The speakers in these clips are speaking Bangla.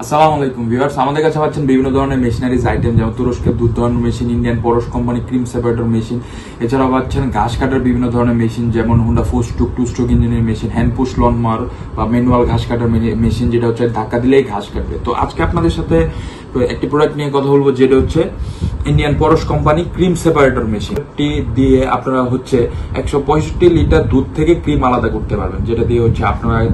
আসসালামু আলাইকুম আমাদের কাছে বিভিন্ন ধরনের মেশিনারিজ আইটেম, যেমন দুধ machine, Indian company cream machine, এছাড়াও পাচ্ছেন ঘাস কাটার বিভিন্ন ধরনের মেশিন, যেমন হুন্ডা টু ইঞ্জিনের মেশিন হ্যান্ড বা ম্যানুয়াল ঘাস কাটার মেশিন, যেটা হচ্ছে ধাক্কা দিলেই ঘাস কাটবে। তো আজকে আপনাদের সাথে একটি প্রোডাক্ট নিয়ে কথা বলব, যেটা হচ্ছে Indian Paras company cream separator machine টি দিয়ে আপনারা হচ্ছে একশো পঁয়ষট্টি লিটার দুধ থেকে ক্রিম আলাদা করতে পারবেন, যেটা দিয়ে হচ্ছে আপনারা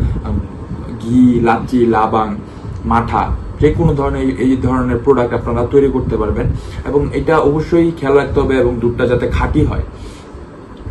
ঘি লাচি লাবাং, মাঠা যে কোনো ধরনের, এই- এই ধরনের প্রোডাক্ট আপনারা তৈরি করতে পারবেন। এবং এটা অবশ্যই খেয়াল রাখতে হবে এবং দুধটা যাতে খাঁটি হয়।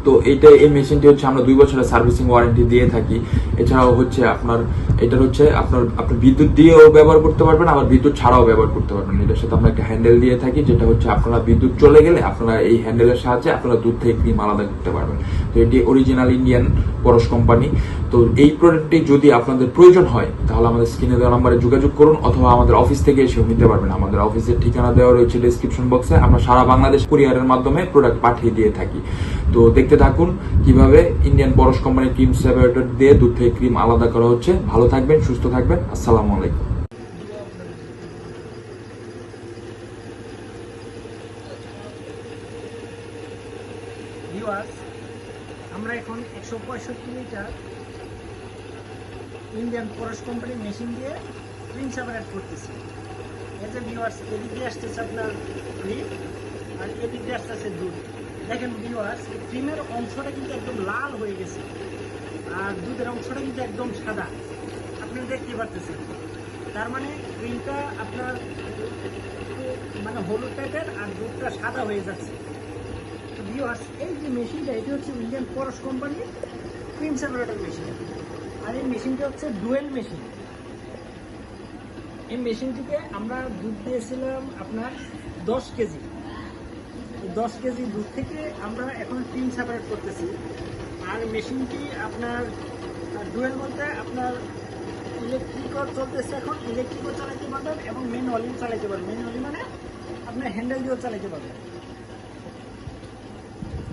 তো এইটা এই মেশিনটি হচ্ছে আমরা দুই বছরের সার্ভিসিং ওয়ারেন্টি দিয়ে থাকি। এছাড়াও হচ্ছে আপনার এটা হচ্ছে আপনার, আপনি বিদ্যুৎ দিয়েও ব্যবহার করতে পারবেন, আবার বিদ্যুৎ ছাড়াও ব্যবহার করতে পারবেন। এটার সাথে আমরা একটা হ্যান্ডেল দিয়ে থাকি, যেটা হচ্ছে আপনারা বিদ্যুৎ চলে গেলে আপনারা এই হ্যান্ডেলের সাহায্যে আপনারা দুধ থেকে ক্রিম আলাদা করতে পারবেন। তো এটি অরিজিনাল ইন্ডিয়ান পরশ কোম্পানি তো এই প্রোডাক্টটি যদি আপনাদের প্রয়োজন হয়, তাহলে আমাদের স্ক্রিনে দেওয়া নাম্বারে যোগাযোগ করুন, অথবা আমাদের অফিস থেকে এসেও নিতে পারবেন। আমাদের অফিসের ঠিকানা দেওয়া রয়েছে ডিসক্রিপশন বক্সে আমরা সারা বাংলাদেশ কুরিয়ারের মাধ্যমে প্রোডাক্ট পাঠিয়ে দিয়ে থাকি। তো দেখতে থাকুন কীভাবে ইন্ডিয়ান পরশ কোম্পানির ক্রিম সেপারেটর দিয়ে দুধ থেকে ক্রিম আলাদা করা হচ্ছে। ভালো থাকবেন, সুস্থ থাকবেন। আসসালামু আলাইকুম। আমরা এখন একশো পঁয়ষট্টি লিটার ইন্ডিয়ান পরশ কোম্পানির মেশিন দিয়ে ক্রিম সেপারেট করতেছি। যে ভিউয়ার্স এদিক আসতেছে আপনার ক্রিম আর এদিক আসতেছে দুধ। দেখেন ভিউয়ার্স ক্রিমের অংশটা কিন্তু একদম লাল হয়ে গেছে। আর দুধের অংশটা কিন্তু একদম সাদা। আপনি দেখতে পারতেছেন। তার মানে ক্রিমটা আপনার মানে হলুদ টাইপের আর দুধটা সাদা হয়ে যাচ্ছে। ভিউয়ার্স এই যে মেশিনটা এটি হচ্ছে ইন্ডিয়ান পরশ কোম্পানির ক্রিম সেপারেটর মেশিন আর এই মেশিনটা হচ্ছে ডুয়েল মেশিন এই মেশিনটিতে আমরা দুধ দিয়েছিলাম আপনার দশ কেজি। দশ কেজি দুধ থেকে আমরা এখন ক্রিম সেপারেট করতেছি। আর মেশিনটি আপনার ডুয়েল বলতে আপনার ইলেকট্রিকও চলতেছে এখন। ইলেকট্রিকও চালাইতে পারবেন এবং ম্যানুয়ালিও চালাতে পারবেন। ম্যানুয়ালি মানে আপনার হ্যান্ডেল দিয়েও চালাইতে পারবেন।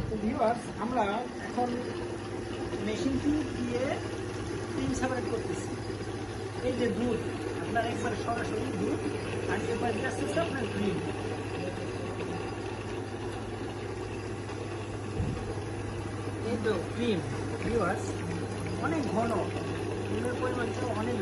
তো ভিউয়ার্স আমরা এখন মেশিনটি দিয়ে ক্রিম সেপারেট করতেছি। এই যে দুধ, আপনার একবার সরাসরি দুধ, আর এবার আপনার ক্রিম এই তো ক্রিম ভিউয়ার্স অনেক ঘন। ক্রিমের পরিমাণটা অনেক